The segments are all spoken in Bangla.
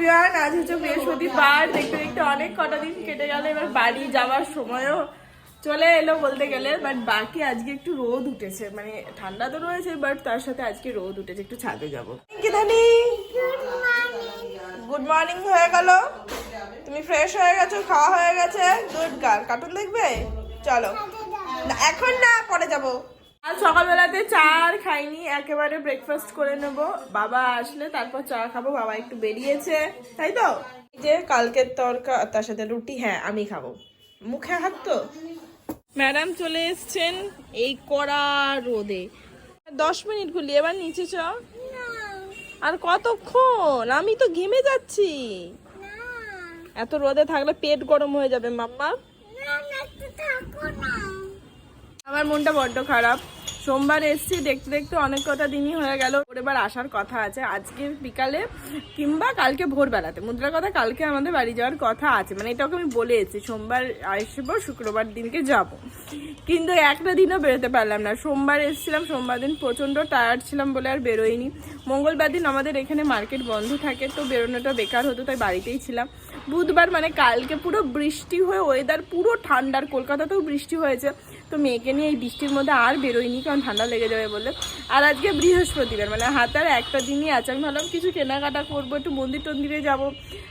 এভরিওয়ান আজ হচ্ছে বৃহস্পতিবার, দেখতে দেখতে অনেক কটা দিন কেটে গেল, এবার বাড়ি যাওয়ার সময়ও চলে এলো বলতে গেলে বাট বাকি আজকে একটু রোদ উঠেছে মানে ঠান্ডা তো রয়েছে বাট তার সাথে আজকে রোদ উঠেছে, একটু ছাদে যাব। গুড মর্নিং হয়ে গেল। তুমি ফ্রেশ হয়ে গেছো, খাওয়া হয়ে গেছে? গুড গার্ল কার্টুন দেখবে? চলো। এখন না, পরে যাব। আজ সকালবেলাতে চা আর খাইনি, একেবারে ব্রেকফাস্ট করে নেব। বাবা আসলে তারপর চা খাব, বাবা একটু বেরিয়েছে, তাই তো? যে কালকের তরকা, তার সাথে রুটি হ্যাঁ আমি খাব। মুখে হাত তো? ম্যাডাম চলে এসছেন এই কড়া রোদে। দশ মিনিট গুলি এবার নিচে চ। আর কতক্ষণ? আমি তো ঘেমে যাচ্ছি। এত রোদে থাকলে পেট গরম হয়ে যাবে, মাম্মা। আমার মনটা বড্ড খারাপ। সোমবার এসছি, দেখতে দেখতে অনেক কটা দিনই হয়ে গেল। ওর এবার আসার কথা আছে। আজকে বিকালে কিংবা কালকে ভোরবেলাতে। মুদ্রার কথা কালকে আমাদের বাড়ি যাওয়ার কথা আছে। মানে এটাকে আমি বলে এসেছি সোমবার আসব, শুক্রবার দিনকে যাব। কিন্তু একটা দিনও বেরোতে পারলাম না। সোমবার এসেছিলাম, সোমবার দিন প্রচণ্ড টায়ার্ড ছিলাম বলে আর বেরোইনি। মঙ্গলবার দিন আমাদের এখানে মার্কেট বন্ধ থাকে, তো বেরোনোটা বেকার হতো, তাই বাড়িতেই ছিলাম। বুধবার মানে কালকে পুরো বৃষ্টি হয়ে ওয়েদার পুরো ঠান্ডার, কলকাতাতেও বৃষ্টি হয়েছে। তো মেয়েকে নিয়ে এই বৃষ্টির মধ্যে আর বেরোয়নি কারণ ঠান্ডা লেগে যাবে বলে আর আজকে বৃহস্পতিবার মানে হাতার একটা দিনই আছে। আমি ভাবলাম কিছু কেনাকাটা করব একটু মন্দির টন্দিরে যাব।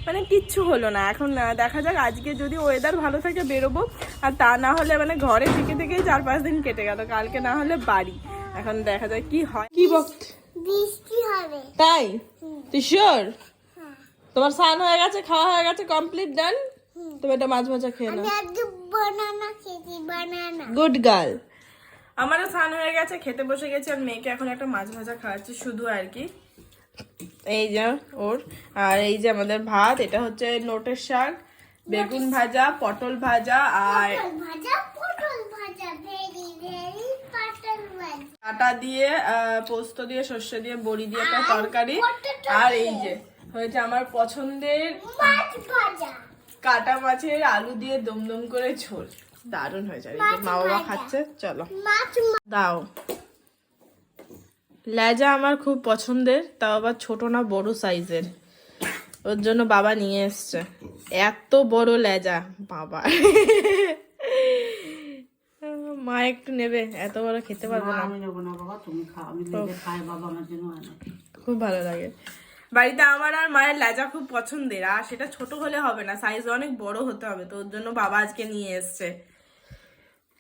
মানে কিচ্ছু হলো না। এখন দেখা যাক আজকে যদি ওয়েদার ভালো থাকে বেরোবো। আর তা না হলে মানে ঘরে থেকে থেকেই চার পাঁচ দিন কেটে গেল। কালকে না হলে বাড়ি। এখন দেখা যাক কি হয়। কি বক্ত বৃষ্টি হবে। তাই? তুই শিওর তোমার স্নান হয়ে গেছে খাওয়া হয়ে গেছে কমপ্লিট ডান তুমি এটা মাছ ভাজা খেয়ে নাও। গুড গার্ল আমারও স্নান হয়ে গেছে খেতে বসে গেছে আর মেয়েকে এখন একটা মাছ ভাজা খাওয়াচ্ছি শুধু আর কি। এই যে ওর আর এই যে আমাদের ভাত এটা হচ্ছে নোটের শাক বেগুন ভাজা পটল ভাজা আর পটল ভাজা পটল ভাজা ভেরি ভেরি পটল ভাজা। আটা দিয়ে পোস্ত দিয়ে সর্ষে দিয়ে বড়ি দিয়ে একটা তরকারি। আর এই যে হয়েছে আমার পছন্দের মাছ ভাজা। কাটা মাছের আলু দিয়ে দমদম করে ঝোল। দারুণ হয়ে আর এই যে মা বাবা খাচ্ছে? চলো। দাও। লেজা আমার খুব পছন্দের তাও আবার ছোট না বড় সাইজের। ওর জন্য বাবা নিয়ে এসছে। এত বড় লেজা বাবা। মা একটু নেবে এত বড় খেতে পারব না আমি নেব না বাবা তুমি খাও। আমি খাই বাবা আমার জন্য খুব ভালো লাগে। বাড়িতে আমার আর মায়ের লেজা খুব পছন্দের আর সেটা ছোট হলে হবে না সাইজ অনেক বড় হতে হবে তো ওর জন্য বাবা আজকে নিয়ে এসছে।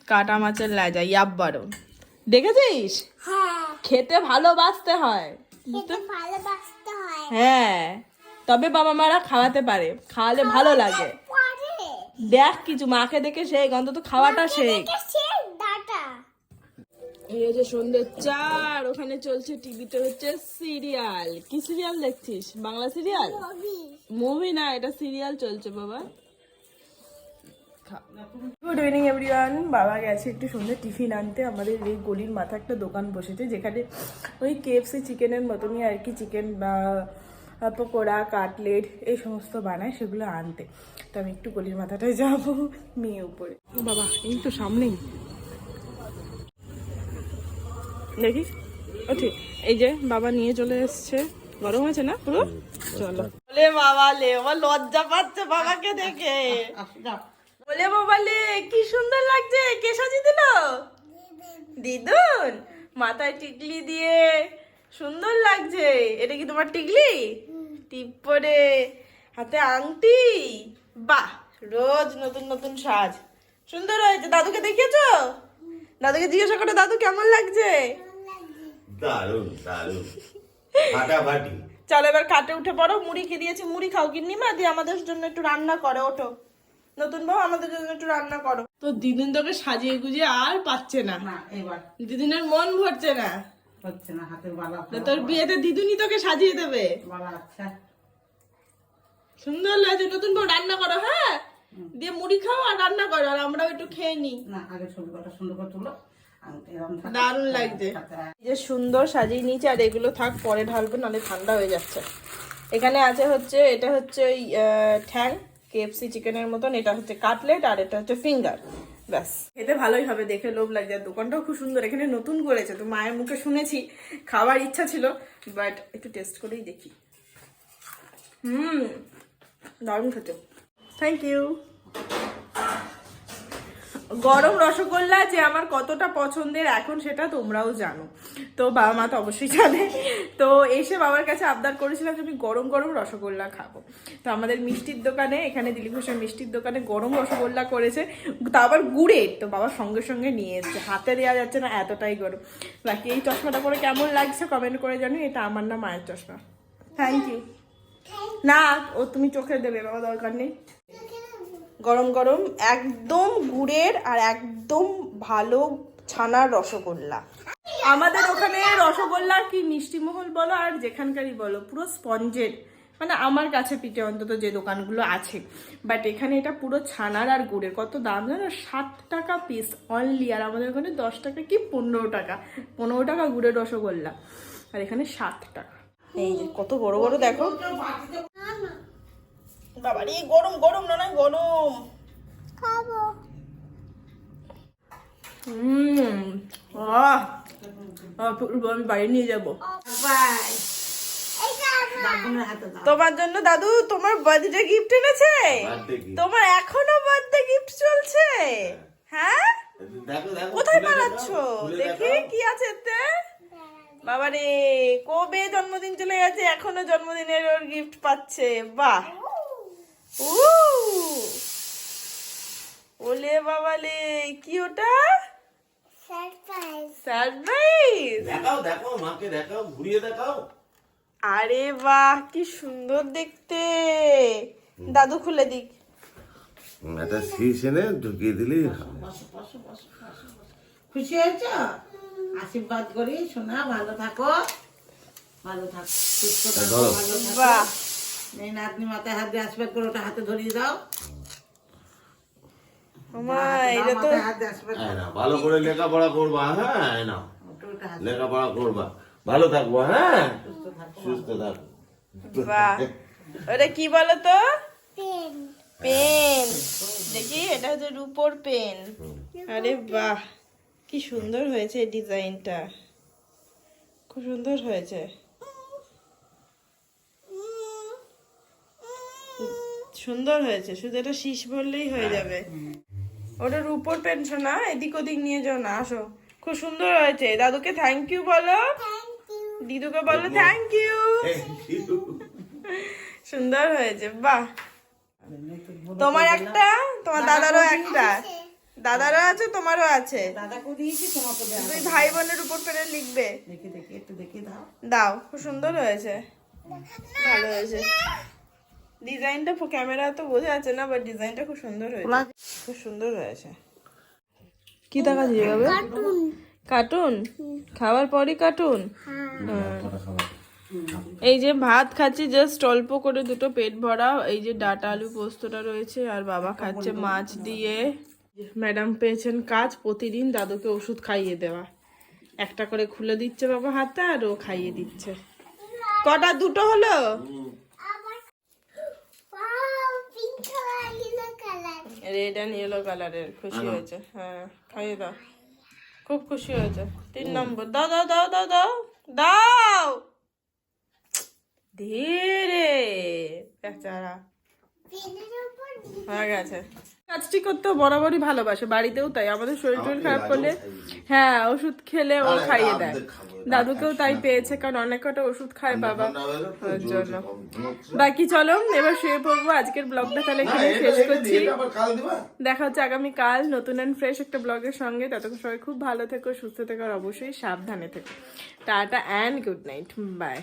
কাটা মাছের লেজা ইয়াব্বারও। দেখেছিস? হ্যাঁ। খেতে ভালোবাসতে হয়। হ্যাঁ। তবে বাবা মারা খাওয়াতে পারে খাওয়ালে ভালো লাগে। দেখ কিছু মাকে দেখে শেখ অন্তত খাওয়াটা শেখ এই হচ্ছে সন্ধ্যে চার ওখানে চলছে টিভিতে হচ্ছে সিরিয়াল। কি সিরিয়াল দেখছিস? বাংলা সিরিয়াল? মুভি না এটা সিরিয়াল চলছে বাবা। গুড ইভিনিং এভরিওয়ান বাবা গেছে একটু সন্ধ্যে টিফিন আনতে। আমাদের এই গলির মাথা একটা দোকান বসেছে যেখানে ওই কেএফসি চিকেনের মতনই আর কি চিকেন বা পকোড়া কাটলেট এই সমস্ত বানায় সেগুলো আনতে। তো আমি একটু গলির মাথাটায় যাব মেয়ে উপরে। বাবা এই তো সামনেই। দেখিস ও ঠিক। এই যে বাবা নিয়ে চলে এসছে। গরম আছে না পুরো? চলো। বলে বাবা লে, আমার লজ্জা পাচ্ছে বাবাকে দেখে। বলে বাবা লে, কি সুন্দর লাগছে। কে সাজিয়ে দিল দিদুন। মাথায় টিকলি দিয়ে। সুন্দর লাগছে। এটা কি তোমার টিকলি? টিপ পরে। হাতে আংটি। বাহ, রোজ নতুন নতুন সাজ। সুন্দর হয়েছে। দাদুকে দেখিয়েছো? দাদুকে জিজ্ঞাসা করে, দাদু কেমন লাগছে? দারুণ দারুণ। ফাটাফাটি। চলো এবার কাটে উঠে পড়ো। মুড়ি খেয়ে দিয়েছি মুড়ি খাও মা দিয়ে আমাদের জন্য একটু রান্না করো ওঠো। নতুন বউ আমাদের জন্য একটু রান্না করো। তো দিদিন তোকে সাজিয়ে গুজিয়ে আর পাচ্ছে না। না এবার। দিদিনের মন ভরছে না। হচ্ছে না হাতের বালা তোর বিয়েতে দিদুনি তোকে সাজিয়ে দেবে? বালা আচ্ছা। সুন্দর লাগছে নতুন বউ রান্না করো হ্যাঁ? দিয়ে মুড়ি খাও আর রান্না করো আর আমরাও একটু খেয়ে নিই না আগে ছবি কটা সুন্দর করে তুলো। দারুণ লাগছে। যে সুন্দর সাজিয়ে নিয়েছে আর এগুলো থাক পরে ঢালবে নাহলে ঠান্ডা হয়ে যাচ্ছে। এখানে আছে হচ্ছে এটা হচ্ছে ওই ঠ্যাং কেএফসি চিকেনের মতন এটা হচ্ছে কাটলেট আর এটা হচ্ছে ফিঙ্গার ব্যাস। খেতে ভালোই হবে দেখে লোভ লাগছে আর দোকানটাও খুব সুন্দর এখানে নতুন করেছে তো মায়ের মুখে শুনেছি খাওয়ার ইচ্ছা ছিল বাট একটু টেস্ট করেই দেখি। হুম দারুণ খেতে। থ্যাংক ইউ গরম রসগোল্লা যে আমার কতটা পছন্দের, এখন সেটা তোমরাও জানো। তো বাবা মা তো অবশ্যই জানে। তো এসে বাবার কাছে আবদার করেছিলাম যে আমি গরম গরম রসগোল্লা খাব। তো আমাদের মিষ্টির দোকানে, এখানে দিলীপ ঘোষের মিষ্টির দোকানে গরম রসগোল্লা করেছে। তা আবার গুড়ের তো বাবা সঙ্গে সঙ্গে নিয়ে এসছে। হাতে দেওয়া যাচ্ছে না, এতটাই গরম। বাকি এই চশমাটা পরে কেমন লাগছে কমেন্ট করে জানি এটা আমার না মায়ের চশমা। থ্যাংক ইউ না, ও তুমি চোখে দেবে, বাবা দরকার নেই। গরম গরম, একদম গুড়ের আর একদম ভালো ছানার রসগোল্লা। আমাদের ওখানে রসগোল্লা কি মিষ্টিমহল বলো আর যেখানকারই বলো, পুরো স্পঞ্জের মানে আমার কাছে পিঠে অন্তত যে দোকানগুলো আছে। বাট এখানে এটা পুরো ছানার আর গুড়ের, কত দাম জানো? সাত টাকা পিস অনলি আর আমাদের ওখানে দশ টাকা কি পনেরো টাকা? পনেরো টাকা গুড়ের রসগোল্লা। আর এখানে সাত টাকা। এই কত বড় বড় দেখো। বাবারে গরম গরম না না গরম। খাব। হুম আহ আহ, আমি বাড়ি নিয়ে যাব। বাই এই খাব দাদুনের হাতে দাও। তোমার জন্য দাদু তোমার বার্থডে গিফট এনেছে? তোমার এখনও বার্থডে গিফট চলছে? হ্যাঁ? দেখো দেখো কোথায় পালাচ্ছ? দেখি কি আছে এতে? বাবারে কবে জন্মদিন চলে গেছে? এখনও জন্মদিনের ওর গিফট পাচ্ছে। বাহ। ওলে বাবালে কি ওটা? সারপ্রাইজ সারপ্রাইজ দেখাও দেখাও মাকে দেখাও ঘুরিয়ে দেখাও। আরে বাহ কি সুন্দর দেখতে। দাদু খুলে দিক। একটা শীষ এনে ঢুকিয়ে দিলেই হবে বসো বসো বসো বসো বসো। খুশি হয়েছ? আশীর্বাদ করি। শোনা ভালো থাকো। ভালো থাকো সুস্থ থাকো ভালো থাকো। বাহ। এই নাতনি মাথায় হাত দিয়ে আশীর্বাদ করো ওটা হাতে ধরিয়ে দাও। ভালো করে লেখাপড়া করবা হ্যাঁ লেখাপড়া করবা। ভালো থাকব হ্যাঁ। সুস্থ ওটা কি বলো তো পেন। পেন। দেখি এটা হচ্ছে রূপোর পেন। আরে বাহ কি সুন্দর হয়েছে ডিজাইনটা। খুব সুন্দর হয়েছে। সুন্দর হয়েছে শুধু এটা শীষ বললেই হয়ে যাবে। ওটার রূপোর পেন শোনা এদিক ওদিক নিয়ে যাও না আসো। খুব সুন্দর হয়েছে। দাদুকে থ্যাংক ইউ বলো। দিদুকে বলো থ্যাংক ইউ সুন্দর হয়েছে বাহ। তোমার একটা? তোমার দাদারও একটা? দাদারও আছে তোমারও আছে? তুমি ভাই বোনের উপর পেরে লিখবে। দেখি দেখি একটু দেখি দাও। দাও খুব সুন্দর হয়েছে। ভালো হয়েছে। ডিজাইনটা ক্যামেরা তো বোঝা যাচ্ছে না বাট ডিজাইনটা খুব সুন্দর হয়েছে। খুব সুন্দর হয়েছে। কি দেখা যাবে কার্টুন। কার্টুন? খাওয়ার পরই কার্টুন? হ্যাঁ। এই যে ভাত খাচ্ছি জাস্ট অল্প করে দুটো পেট ভরা এই যে ডাটা আলু পোস্তটা রয়েছে আর বাবা খাচ্ছে মাছ দিয়ে। ম্যাডাম পেয়েছেন কাজ প্রতিদিন দাদুকে ওষুধ খাইয়ে দেওয়া। একটা করে খুলে দিচ্ছে বাবা হাতে আর ও খাইয়ে দিচ্ছে। কটা? দুটো হলো? রেড অ্যান্ড ইয়েলো কালারের খুশি হয়েছে হ্যাঁ। খাইয়ে দাও। খুব খুশি হয়েছে। তিন নম্বর। দাও দাও দাও দাও দাও। দাও! ধীরে। বেচারা। হয়ে গেছে। কাজটি করতেও বরাবরই ভালোবাসে বাড়িতেও তাই। আমাদের শরীর টরীর খারাপ করলে হ্যাঁ ওষুধ খেলে ও খাইয়ে দেয়। দাদুকেও তাই পেয়েছে কারণ অনেক কটা ওষুধ খায় বাবা। ওর জন্য। বাকি চলো এবার শুয়ে পড়ব। আজকের ব্লগটা তাহলে এখানে শেষ করছি। দেখা হচ্ছে আগামী কাল নতুন অ্যান্ড ফ্রেশ একটা ব্লগের সঙ্গে। ততক্ষণ সবাই খুব ভালো থেকো সুস্থ থেকো আর অবশ্যই সাবধানে থেকো। Tata and good night bye